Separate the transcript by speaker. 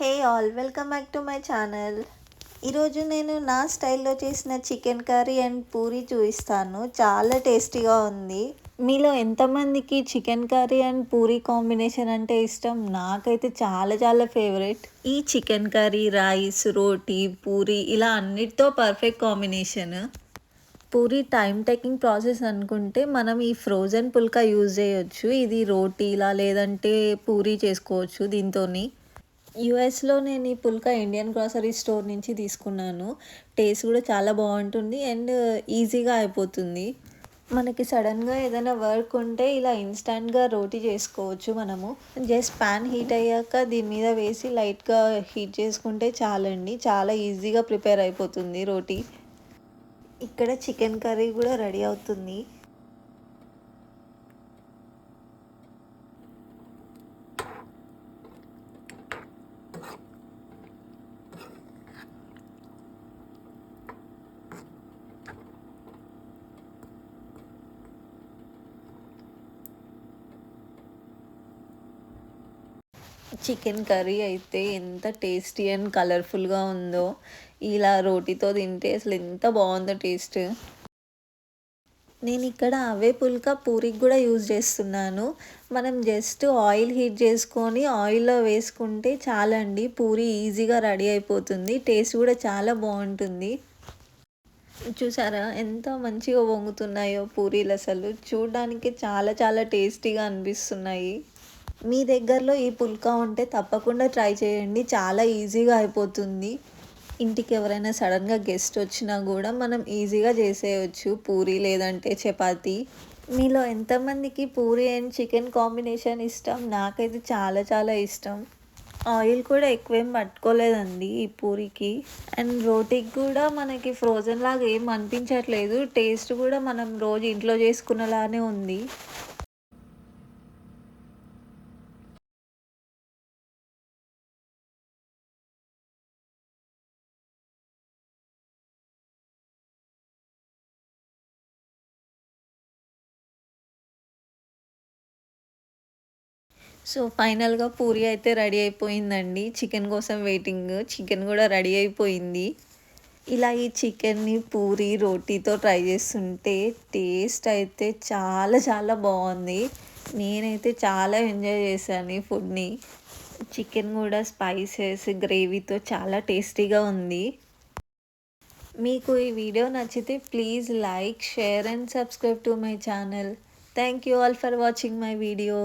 Speaker 1: Hey all welcome back to my channel ఈరోజు నేను నా స్టైల్లో చేసిన చికెన్ కర్రీ అండ్ పూరీ చూపిస్తాను. చాలా టేస్టీగా ఉంది. మీలో ఎంతమందికి chicken curry and puri combination అంటే ఇష్టం? నాకైతే చాలా చాలా ఫేవరెట్. ఈ చికెన్ కర్రీ రైస్ రోటీ పూరీ ఇలా అన్నిటితో perfect combination. Puri time taking process అనుకుంటే మనం ఈ ఫ్రోజన్ పుల్కా యూజ్ చేయొచ్చు. ఇది రోటీలా లేదంటే పూరీ చేసుకోవచ్చు దీంతో యూఎస్లో నేను ఈ పుల్కా ఇండియన్ గ్రాసరీ స్టోర్ నుంచి తీసుకున్నాను. టేస్ట్ కూడా చాలా బాగుంటుంది అండ్ ఈజీగా అయిపోతుంది. మనకి సడన్గా ఏదైనా వర్క్ ఉంటే ఇలా ఇన్స్టాంట్గా రోటీ చేసుకోవచ్చు మనము. జస్ట్ ప్యాన్ హీట్ అయ్యాక దీని మీద వేసి లైట్గా హీట్ చేసుకుంటే చాలండి. చాలా ఈజీగా ప్రిపేర్ అయిపోతుంది రోటీ. ఇక్కడ చికెన్ కర్రీ కూడా రెడీ అవుతుంది. చికెన్ కర్రీ అయితే ఎంత టేస్టీ అండ్ కలర్ఫుల్గా ఉందో. ఇలా రోటీతో తింటే అసలు ఎంత బాగుందో టేస్ట్. నేను ఇక్కడ అవే పుల్కా పూరికి కూడా యూజ్ చేస్తున్నాను. మనం జస్ట్ ఆయిల్ హీట్ చేసుకొని ఆయిల్లో వేసుకుంటే చాలండి పూరి ఈజీగా రెడీ అయిపోతుంది. టేస్ట్ కూడా చాలా బాగుంటుంది. చూసారా ఎంత మంచిగా వంగుతున్నాయో పూరీలు అసలు. చూడడానికి చాలా చాలా టేస్టీగా అనిపిస్తున్నాయి. మీ దగ్గరలో ఈ పుల్కా ఉంటే తప్పకుండా ట్రై చేయండి. చాలా ఈజీగా అయిపోతుంది. ఇంటికి ఎవరైనా సడన్గా గెస్ట్ వచ్చినా కూడా మనం ఈజీగా చేసేయచ్చు. పూరి లేదంటే చపాతి. మీలో ఎంతమందికి పూరి అండ్ చికెన్ కాంబినేషన్ ఇష్టం? నాకైతే చాలా చాలా ఇష్టం. ఆయిల్ కూడా ఎక్కువేం పట్టుకోలేదండి ఈ పూరికి. అండ్ రోటీకి కూడా మనకి ఫ్రోజన్ లాగా ఏం అనిపించట్లేదు. టేస్ట్ కూడా మనం రోజు ఇంట్లో చేసుకున్నలానే ఉంది. సో ఫైనల్గా పూరి అయితే రెడీ అయిపోయిందండి. చికెన్ కోసం వెయిటింగ్. చికెన్ కూడా రెడీ అయిపోయింది. ఇలా ఈ చికెన్ని పూరి రోటీతో ట్రై చేస్తుంటే టేస్ట్ అయితే చాలా చాలా బాగుంది. నేనైతే చాలా ఎంజాయ్ చేశాను ఈ ఫుడ్ని. చికెన్ కూడా స్పైసెస్ గ్రేవీతో చాలా టేస్టీగా ఉంది. మీకు ఈ వీడియో నచ్చితే please like share and subscribe to my channel. Thank you all for watching my video.